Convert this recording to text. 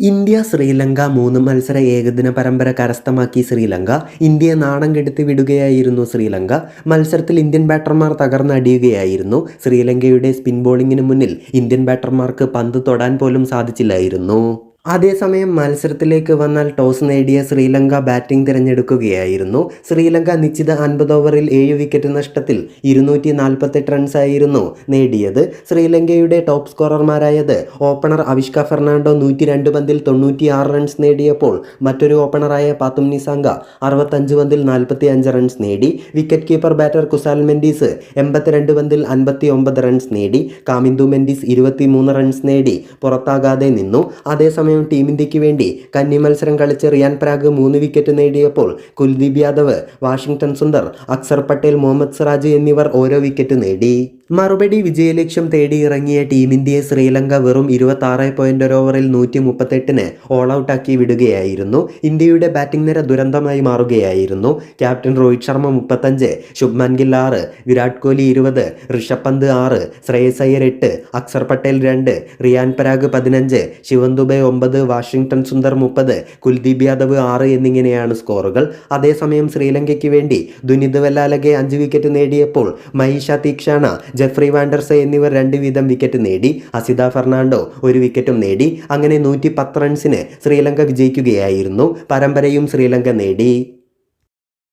India Sri Lanka മൂന്ന് മത്സര ഏകദിന പരമ്പര കരസ്ഥമാക്കി ശ്രീലങ്ക. ഇന്ത്യയെ നാണം കെടുത്തി വിടുകയായിരുന്നു ശ്രീലങ്ക. മത്സരത്തിൽ ഇന്ത്യൻ ബാറ്റർമാർ തകർന്നടിയുകയായിരുന്നു. ശ്രീലങ്കയുടെ സ്പിൻ ബോളിങ്ങിന് മുന്നിൽ ഇന്ത്യൻ ബാറ്റർമാർക്ക് പന്ത് തൊടാൻ പോലും സാധിച്ചില്ലായിരുന്നു. അതേസമയം മത്സരത്തിലേക്ക് വന്നാൽ ടോസ് നേടിയ ശ്രീലങ്ക ബാറ്റിംഗ് തിരഞ്ഞെടുക്കുകയായിരുന്നു. ശ്രീലങ്ക നിശ്ചിത അൻപത് ഓവറിൽ ഏഴ് വിക്കറ്റ് നഷ്ടത്തിൽ ഇരുന്നൂറ്റി നാൽപ്പത്തെട്ട് റൺസായിരുന്നു നേടിയത്. ശ്രീലങ്കയുടെ ടോപ്പ് സ്കോറർമാരായത് ഓപ്പണർ അവിഷ്ക ഫെർണാണ്ടോ നൂറ്റി രണ്ട് പന്തിൽ തൊണ്ണൂറ്റി ആറ് റൺസ് നേടിയപ്പോൾ മറ്റൊരു ഓപ്പണറായ പാത്തും നിസാങ്ക അറുപത്തഞ്ച് പന്തിൽ നാൽപ്പത്തി അഞ്ച് റൺസ് നേടി. Wicket keeper batter Kusal Mendis എൺപത്തിരണ്ട് പന്തിൽ അൻപത്തി ഒമ്പത് റൺസ് നേടി. കാമിന്ദു മെൻഡീസ് ഇരുപത്തി മൂന്ന് റൺസ് നേടി. പുറത്താകാതെ നിന്നു. അതേസമയം ടീം ഇന്ത്യയ്ക്ക് വേണ്ടി കന്നി മത്സരം കളിച്ച് റിയാൻ പ്രാഗ് മൂന്ന് വിക്കറ്റ് നേടിയപ്പോൾ കുൽദീപ് യാദവ് വാഷിംഗ്ടൺ സുന്ദർ അക്സർ പട്ടേൽ മുഹമ്മദ് സിറാജ് എന്നിവർ ഓരോ വിക്കറ്റ് നേടി. മറുപടി വിജയലക്ഷ്യം തേടിയിറങ്ങിയ ടീം ഇന്ത്യയെ ശ്രീലങ്ക വെറും ഇരുപത്തി ആറ് പോയിന്റ് ഓവറിൽ നൂറ്റി മുപ്പത്തെട്ടിന് ഓൾ ഔട്ടാക്കി വിടുകയായിരുന്നു. ഇന്ത്യയുടെ ബാറ്റിംഗ് നിര ദുരന്തമായി മാറുകയായിരുന്നു. ക്യാപ്റ്റൻ രോഹിത് ശർമ്മ മുപ്പത്തഞ്ച് ശുഭ്മാൻ ഗിൽ ആറ് വിരാട് കോഹ്ലി ഇരുപത് ഋഷഭ് പന്ത് ആറ് ശ്രേയസ് അയ്യർ എട്ട് അക്സർ പട്ടേൽ രണ്ട് റിയാൻ പരാഗ് പതിനഞ്ച് ശിവൻ ദുബെ ഒമ്പത് വാഷിംഗ്ടൺ സുന്ദർ മുപ്പത് കുൽദീപ് യാദവ് ആറ് എന്നിങ്ങനെയാണ് സ്കോറുകൾ. അതേസമയം ശ്രീലങ്കയ്ക്ക് വേണ്ടി ദുനിത് വെല്ലാലകെ അഞ്ച് വിക്കറ്റ് നേടിയപ്പോൾ മഹീഷ തീക്ഷാണ ജെഫ്രി വാൻഡർസെ എന്നിവർ രണ്ട് വീതം വിക്കറ്റ് നേടി. അസിത ഫെർണാണ്ടോ ഒരു വിക്കറ്റും നേടി. അങ്ങനെ നൂറ്റി പത്ത് റൺസിന് ശ്രീലങ്ക വിജയിക്കുകയായിരുന്നു. പരമ്പരയും ശ്രീലങ്ക നേടി.